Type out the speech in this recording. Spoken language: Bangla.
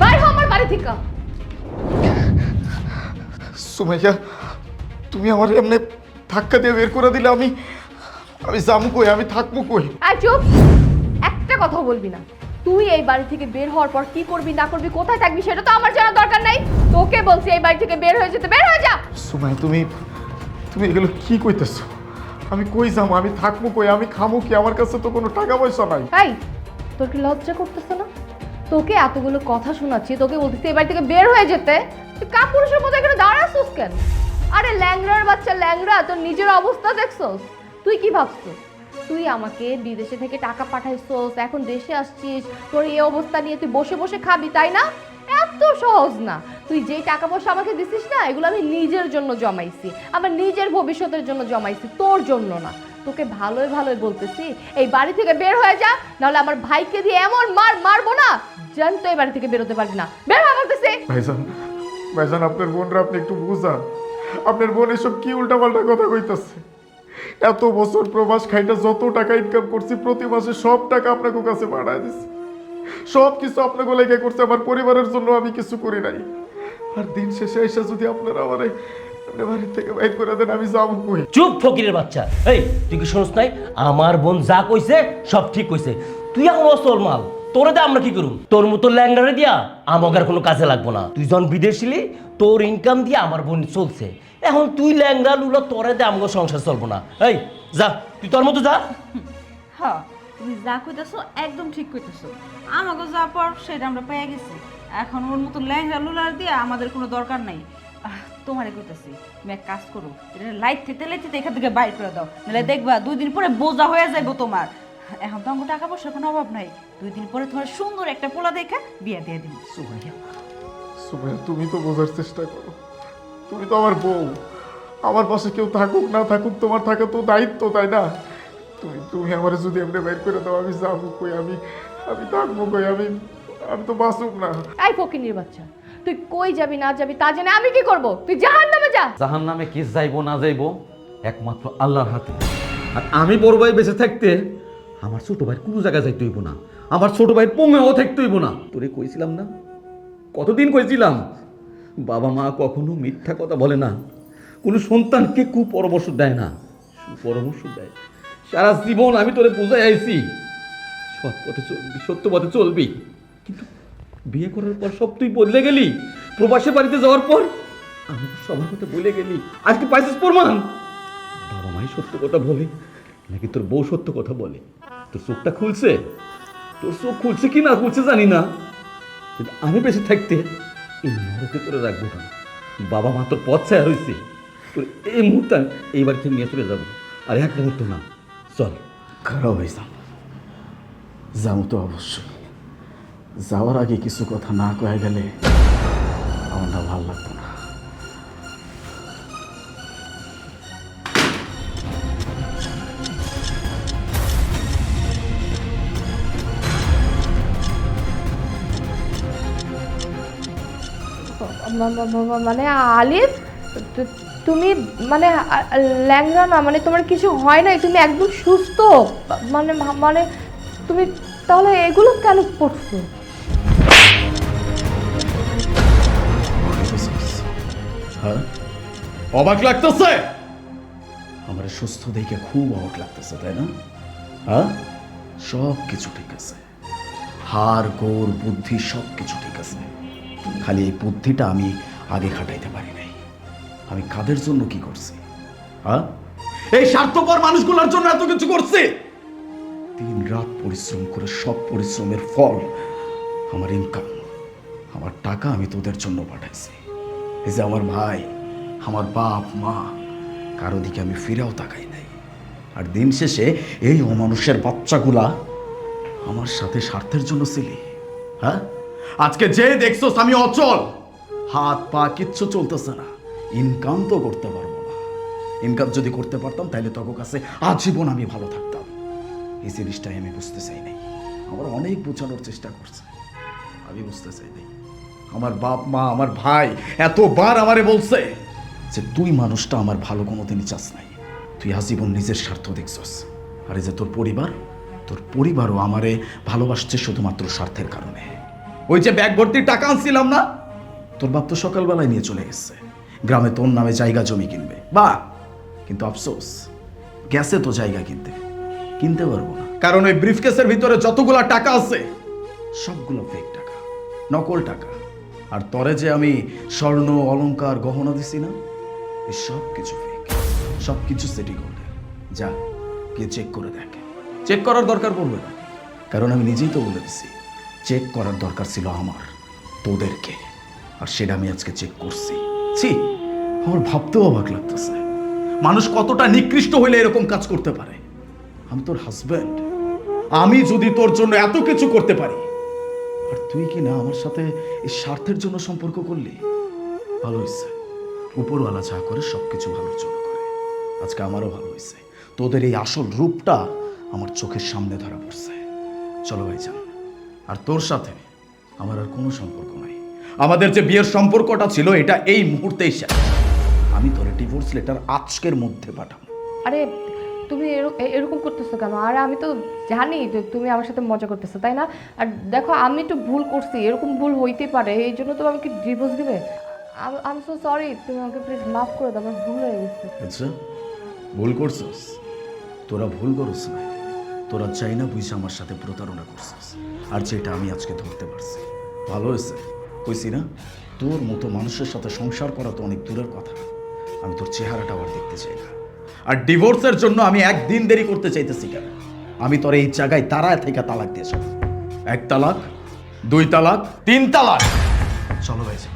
বাইর হ আমার বাড়ি থেকে। সুমাইয়া তুমি আমার এমনি ধাক্কা দিয়ে বের করে দিলে আমি আমি যাব কই? আমি থাকব কই? আর চুপ! একটা কথা বলবি না। তুই এই বাড়ি থেকে বের হওয়ার পর কি করবি না করবি কোথায় থাকবি সেটা তো আমার জানার দরকার নাই। তোকে বলছি এই বাড়ি থেকে বের হয়ে যেতে। বের হয়ে যা! সুমাইয়া তুমি তুমি এগুলো কি কইতেছো? আমি কই যাব আমি থাকব কই? আমি খামো কি? আমার কাছে তো কোনো টাকা পয়সা নাই। এই তোর কি লজ্জা করতেছে না? তোকে এতগুলো কথা শোনাচ্ছি, তোকে বলতেছি এই বাড়ি থেকে বের হয়ে যেতে। তুই কাপুরুষের মতো এখানে দাঁড়াছিস কেন? আরে ল্যাংড়ার বাচ্চা, ল্যাংড়া, তোর নিজের অবস্থা দেখছস। তুই কি ভাবছিস? তুই আমাকে বিদেশে থেকে টাকা পাঠাইছস, এখন দেশে আসছিস, তোর এই অবস্থা নিয়ে তুই বসে বসে খাবি, তাই না? এত সহজ না। তুই যেই টাকা পয়সা আমাকে দিছিস না, এগুলো আমি নিজের জন্য জমাইছি, আমার নিজের ভবিষ্যতের জন্য জমাইছি, তোর জন্য না। তোকে ভালোই ভালোই বলতেছি। এই বাড়ি থেকে বের হয়ে যা, নাহলে আমার ভাইকে দিয়ে এমন মার মারবো না। জান তো এই বাড়ি থেকে বেরোতে পারবি না। বের হয়ে বলতেছি। ভাইজান ভাইজান, আপনার বোনরা আপনি একটু বুঝান। আপনার বোন এসব কি উল্টাপাল্টা কথা কইতাছে? এত বছর প্রবাস খাইটা যত টাকা ইনকাম করছি, প্রতি মাসে সব টাকা আপনাকে কাছে পাঠায় দিচ্ছি সব কিছু আপনাকে লেগে করছে, আমার পরিবারের জন্য আমি কিছু করি নাই। আর দিন শেষে এসে যদি আপনারা আমার বাড়ি থেকে বাইর করে দেন আমি যাব কই? চুপ ফকিরের বাচ্চা। এই তুই কি শুনস নাই? আমার বোন যা কইছে সব ঠিক কইছে। তুই এখন অসল মাল। তোরে দে আমরা কি করুম? তোর মতো ল্যাংডারে দিয়া আমাকে কোনো কাজে লাগবো না। তুই যখন বিদেশিলি তোর ইনকাম দিয়ে আমার বোন চলছে। এখন তুই ল্যাংড়া লুলো তোরে দে আমাকে সংসার চলবো না। এই যা তুই তোর মতো যা। হ্যাঁ তুমি যা কইতেছো একদম ঠিক কইতেছো। আমাকে যা পর সেটা আমরা পেয়ে গেছি। এখন ওর মতো ল্যাংড়া লুলার দিয়ে আমাদের কোনো দরকার নাই। তোমারে কইতেছি তুমি এক কাজ করো এটা লাইট থেকে লাইট থেকে এখান থেকে বাইর করে দাও নাহলে দেখবা দুই দিন পরে বোঝা হয়ে যাইবো তোমার। এখন তো আমার টাকা পয়সার কোনো অভাব নাই দুই দিন পরে তোমার সুন্দর একটা পোলা দেখে বিয়ে দিয়ে দিন সুমাইয়া সুমাইয়া তুমি তো বোঝার চেষ্টা করো। তুমি তো আমার বউ আমার পাশে কেউ থাকুক না থাকুক তোমার থাকা তো দায়িত্ব তাই না? তুমি তুমি আমার যদি এমনি বের করে দাও আমি যাব কই আমি আমি থাকব কই আমি আমি তো বাঁচুক না। এই ফকিনির বাচ্চা। তুই কই যাবি না যাবি তা জেনে আমি কি করব? তুই জাহান নামে যা। জাহান নামে কি যাইবো না যাইবো একমাত্র আল্লাহর হাতে। আর আমি বড় ভাই বেঁচে থাকতে আমার ছোট ভাই কোনো জায়গায় যাইতে হইব না। আমার ছোট ভাই পঙ্গেও থাকতে হইব না। তোরে কইছিলাম না? কতদিন কইছিলাম? বাবা মা কখনো মিথ্যা কথা বলে না। কোনো সন্তানকে কুপরামর্শ দেয় না। সুপরামর্শ দেয়। সারা জীবন আমি তোরে বুঝাই আইছি। সৎ পথে চলবি সত্য পথে চলবি। কিন্তু বিয়ে করার পর সব তুই বদলে গেলি? প্রবাসে বাড়িতে যাওয়ার পর? আমি সবার কথা বলে গেলি। আজকে পাইছিস প্রমাণ? বাবা মাই সত্য কথা বলে, নাকি তোর বউ সত্য কথা বলে? তোর চোখটা খুলছে? তোর চোখ খুলছে কি না, খুলছে জানি না। কিন্তু আমি বেঁচে থাকতে এই নরকে তোরে রাখব না বাবা মা তোর পথ ছায়া হয়েছে তোর এই মুহূর্তে এই বাড়ি থেকে নিয়ে চলে যাব। আর এক মুহূর্ত না। চল, খারাপ হয়েছাম যাও তো অবশ্যই। যাওয়ার আগে কিছু কথা না কয়ে গেলে আমার না ভালো লাগতো না। মানে আলিফ তুমি মানে ল্যাংড়া না মানে তোমার কিছু হয় নাই? তুমি একদম সুস্থ মানে মানে তুমি তাহলে এগুলো কেন পড়ছো হ্যাঁ? অবাক লাগতেছে? আমার সুস্থ দেখে খুব অবাক লাগতেছে তাই না? হ্যাঁ? সব কিছু ঠিক আছে। হার গোড় বুদ্ধি সব কিছু ঠিক আছে। খালি এই বুদ্ধিটা আমি আগে খাটাইতে পারি নাই। আমি কাদের জন্য কি করছি? হ্যাঁ? এই স্বার্থপর মানুষগুলোর জন্য এত কিছু করছি! দিন রাত পরিশ্রম করে সব পরিশ্রমের ফল আমার ইনকাম আমার টাকা আমি তোদের জন্য পাঠাইছি। এই যে আমার ভাই, আমার বাপ, মা, কারও দিকে আমি ফিরেও তাকাই নাই। আর দিন শেষে এই অমানুষের বাচ্চাগুলা আমার সাথে স্বার্থের জন্য ছিলি হ্যাঁ? আজকে যে দেখছ আমি অচল। হাত পা কিচ্ছু চলতেছে না। ইনকাম তো করতে পারব না। ইনকাম যদি করতে পারতাম তাহলে তোর কাছে আজীবন আমি ভালো থাকতাম। এই জিনিসটাই আমি বুঝতে চাই নাই। আমার অনেক বোঝানোর চেষ্টা করছে। আমি বুঝতে চাই নাই। আমার বাপ মা, আমার ভাই এতবার আমারে বলছে যে তুই মানুষটা আমার ভালো কোনো কোনোদিনই চাস নাই। তুই আজীবন নিজের স্বার্থ দেখছস। আর যে তোর পরিবার, তোর পরিবারও আমারে ভালোবাসছে শুধুমাত্র স্বার্থের কারণে। ওই যে ব্যাগ ভর্তি টাকা আনছিলাম না, তোর বাপ তো সকালবেলায় নিয়ে চলে গেছে। গ্রামে তোর নামে জায়গা জমি কিনবে। বা, কিন্তু আফসোস গেছে তো জায়গা কিনতে কিনতে পারব না। কারণ ওই ব্রিফকেসের ভিতরে যতগুলা টাকা আছে, সবগুলো ফেক টাকা, নকল টাকা। আর তরে যে আমি স্বর্ণ, অলঙ্কার, গহনা দিছি না সব কিছু ফেক সব কিছু সেটি করলে যা, গিয়ে চেক করে দেখ। চেক করার দরকার পড়বে না। কারণ আমি নিজেই তো বলে দিছি চেক করার দরকার ছিল আমার, তোদেরকে। আর সেটা আমি আজকে চেক করছি। ছি, আমার ভাবতেও অবাক লাগতেছে। মানুষ কতটা নিকৃষ্ট হইলে এরকম কাজ করতে পারে? আমি তোর হাজব্যান্ড আমি যদি তোর জন্য এত কিছু করতে পারি তুই কি না আমার সাথে এই স্বার্থের জন্য সম্পর্ক করলি? ভালো হয়েছে উপরওয়ালা যা করে সব কিছু ভালোর জন্য করে। আজকে আমারও ভালো হয়েছে তোদের এই আসল রূপটা আমার চোখের সামনে ধরা পড়ছে। চলো ভাইজান। আর তোর সাথে আমার আর কোনো সম্পর্ক নাই। আমাদের যে বিয়ের সম্পর্কটা ছিল, এটা এই মুহূর্তেই শেষ। আমি তোর ডিভোর্স লেটার আজকের মধ্যে পাঠাবো। আরে তুমি এরক- এরকম করতেছো কেন? আর আমি তো জানি যে তুমি আমার সাথে মজা করতেছো, তাই না? আর দেখো, আমি একটু ভুল করছি, এরকম ভুল হইতে পারে, এই জন্য তো আমাকে ডিভোর্স দিবে। আমি সো সরি তুমি আমাকে প্লিজ মাফ করে দাও, আমার ভুল হয়ে গেছে। আচ্ছা ভুল করছস? তোরা ভুল করস না। তোরা চাই না বুঝে আমার সাথে প্রতারণা করছস, আর যেটা আমি আজকে ধরতে পারছি। ভালো হয়েছে? কইছি না? তোর মতো মানুষের সাথে সংসার করা তো অনেক দূরের কথা। আমি তোর চেহারাটা আবার দেখতে চাই না। আর ডিভোর্সের জন্য আমি একদিন দেরি করতে চাইতেছি কেন? আমি তোর এই জায়গায় তারা থেকে তালাক দিয়েছ এক তালাক, দুই তালাক, তিন তালাক। চলো ভাই